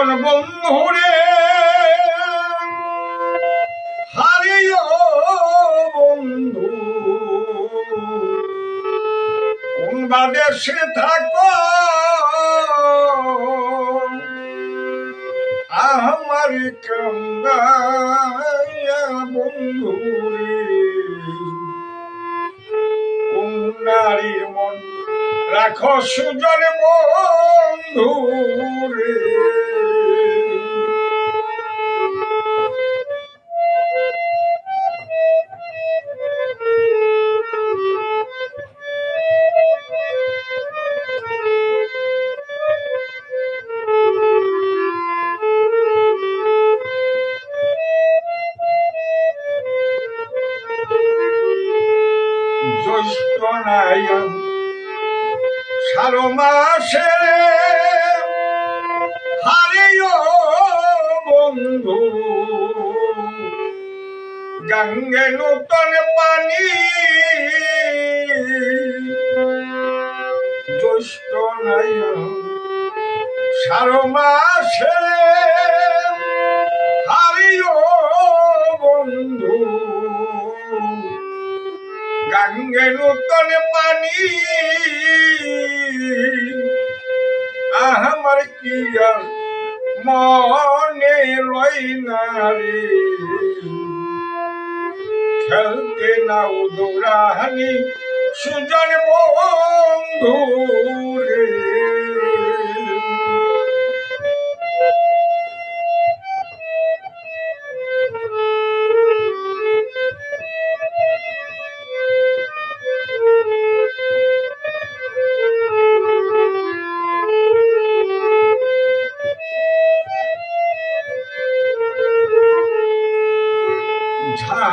সুজন বন্ধুরে হারিও বন্ধু। কোন বা দেশে থাকো, আমার কাঙ্গায়া বন্ধু রে। নারীর মন রাখো সুজন বন্ধু রে জ্যৈষ্ঠ নায়ন সারো মাসে। হারিও বন্ধু। গঙ্গে নূতন পানি। জ্যৈষ্ঠ নায়ন সারো মাসে হারিও বন্ধু। গঙ্গে নূতন পানি। আমার কি মনে রই না রে? খেলতে না দৌড়াহানি সুজন বন্ধু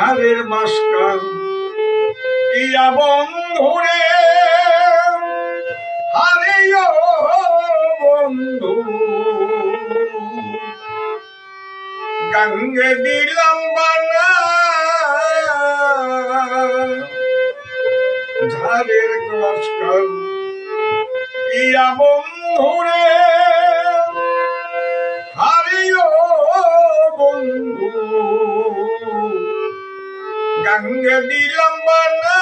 রে ঝাড়ের মাসকাল ইয়া বন্ধুরে হারিও বন্ধু। গঙ্গে দিলাম ঝাড়ের মাসকাল ইয়া বন্ধুরে গঙ্গে দিলাম বানা।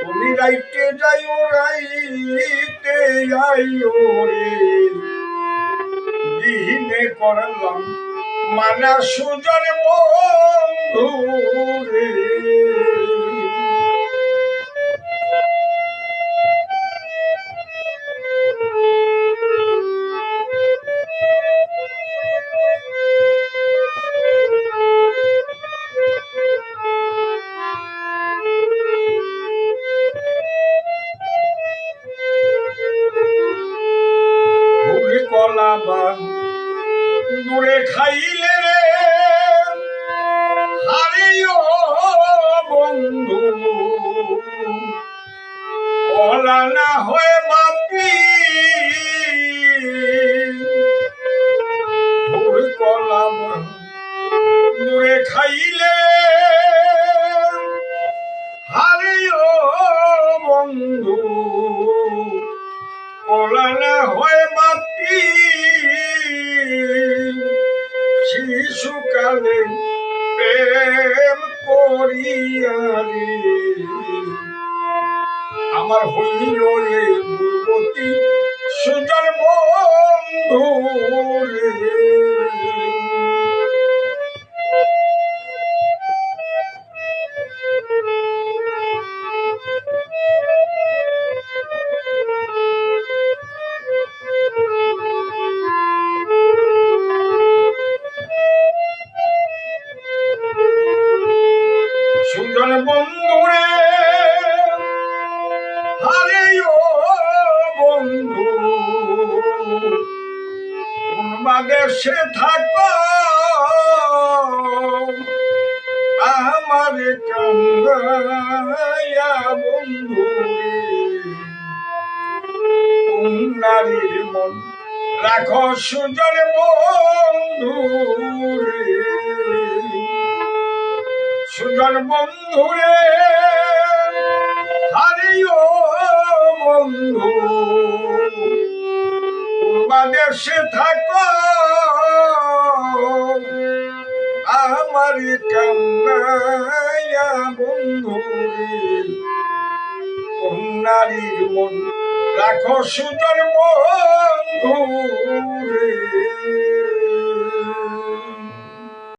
তুমি রাইতে যাইও রাইতে যাইও রে। দিনে করলাম মানা সুজন বন্ধু। দূরে খাইলে রে। হারিও বন্ধু কলা না হয়ে বাপি। কলা দূরে খাইলে। হারিও বন্ধু কলানা হয় মাতি শিশুকালে প্রেম করিয়ারে আমার হইল রে দুর্গতি সুজন বন্ধু। বাদেশে থাকো। আমার বন্ধু নারীর মন রাখো সুজন বন্ধু রে। সুজন বন্ধুরে হারিও বন্ধু। দেশে থাকো। আমার কান্নায়া বন্ধু মন রাখো সুজন বন্ধু রে।